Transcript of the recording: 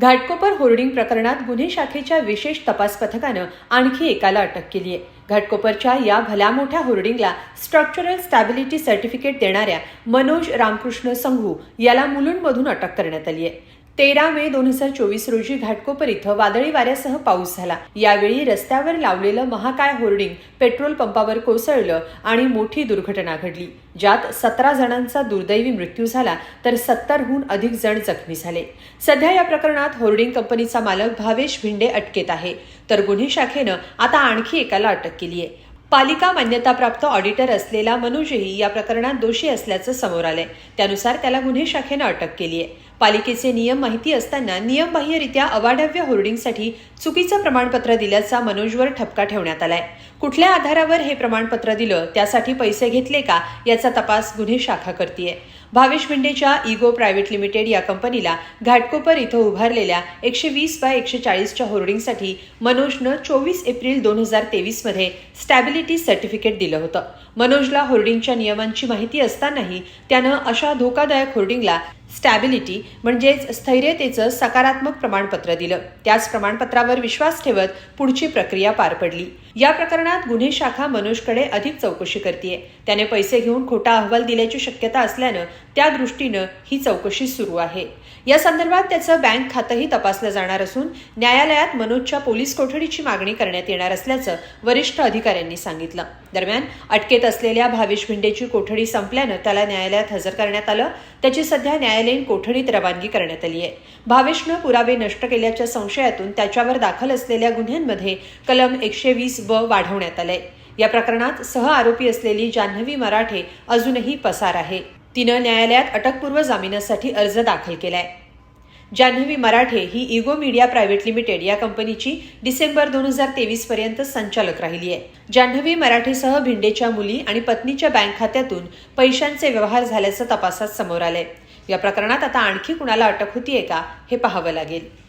Ghatkopar hoarding प्रकरणात गुन्हे शाखेच्या विशेष तपास पथकानं आणखी एकाला अटक केली आहे. घाटकोपरच्या या भल्या मोठ्या होर्डिंगला स्ट्रक्चरल स्टॅबिलिटी सर्टिफिकेट देणाऱ्या मनोज रामकृष्ण संघू याला मुलुंडमधून अटक करण्यात आली आहे. तेरा मे दोन हजार चोवीस रोजी घाटकोपर इथं वादळी वाऱ्यासह पाऊस झाला. यावेळी रस्त्यावर लावलेलं महाकाय होर्डिंग पेट्रोल पंपावर कोसळलं आणि मोठी दुर्घटना घडली. ज्यात सतरा जणांचा दुर्दैवी मृत्यू झाला तर सत्तरहून अधिक जण जखमी झाले. सध्या या प्रकरणात होर्डिंग कंपनीचा मालक भावेश भिंडे अटकेत आहे. तर गुन्हे शाखेनं आता आणखी एकाला अटक केली आहे. पालिका मान्यताप्राप्त ऑडिटर असलेला मनोजही या प्रकरणात दोषी असल्याचं समोर आलंय. त्यानुसार त्याला गुन्हे शाखेनं अटक केली आहे. पालिकेचे नियम माहिती असताना नियमबाह्यरित्या अवाढव्य होर्डिंगसाठी चुकीचं प्रमाणपत्र दिल्याचा मनोजवर ठपका ठेवण्यात आलाय. कुठल्या आधारावर हे प्रमाणपत्र दिलं त्यासाठी पैसे घेतले का याचा तपास गुन्हे शाखा करतीये. भावेश भिंडेच्या इगो प्रायव्हेट लिमिटेड या कंपनीला घाटकोपर इथं उभारलेल्या एकशे वीस बाय एकशे चाळीसच्या होर्डिंगसाठी मनोजनं चोवीस एप्रिल दोन हजार तेवीसमध्ये स्टॅबिलिटी सर्टिफिकेट दिलं होतं. मनोजला होर्डिंगच्या नियमांची माहिती असतानाही त्यानं अशा धोकादायक होर्डिंगला स्टॅबिलिटी म्हणजेच स्थैर्यतेचं सकारात्मक प्रमाणपत्र दिलं. त्याच प्रमाणपत्रावर विश्वास ठेवत पुढची प्रक्रिया पार पडली. या प्रकरणात गुन्हे शाखा मनोजकडे अधिक चौकशी करतीये. त्याने पैसे घेऊन खोटा अहवाल दिल्याची शक्यता असल्यानं त्या दृष्टीनं ही चौकशी सुरू आहे. या संदर्भात त्याचं बँक खातंही तपासलं जाणार असून न्यायालयात मनोजच्या पोलीस कोठडीची मागणी करण्यात येणार असल्याचं वरिष्ठ अधिकाऱ्यांनी सांगितलं. दरम्यान अटकेत असलेल्या भावेश भिंडेची कोठडी संपल्यानं त्याला न्यायालयात हजर करण्यात आलं. त्याची सध्या न्यायालयीन कोठडीत रवानगी करण्यात आली आहे. भावेशनं पुरावे नष्ट केल्याच्या संशयातून त्याच्यावर दाखल असलेल्या गुन्ह्यांमध्ये कलम एकशे वीस ब वाढवण्यात आलंय. या प्रकरणात सह आरोपी असलेली जान्हवी मराठे अजूनही पसार आहे. तिनं न्यायालयात अटकपूर्व जामिनासाठी अर्ज दाखल केलाय. जान्हवी मराठे ही इगो मीडिया प्रायव्हेट लिमिटेड या कंपनीची डिसेंबर दोन हजार तेवीस पर्यंत संचालक राहिली आहे. जान्हवी मराठेसह भिंडेच्या मुली आणि पत्नीच्या बँक खात्यातून पैशांचे व्यवहार झाल्याचं तपासात समोर आलंय. या प्रकरणात आता आणखी कुणाला अटक होतीये का हे पाहावं लागेल.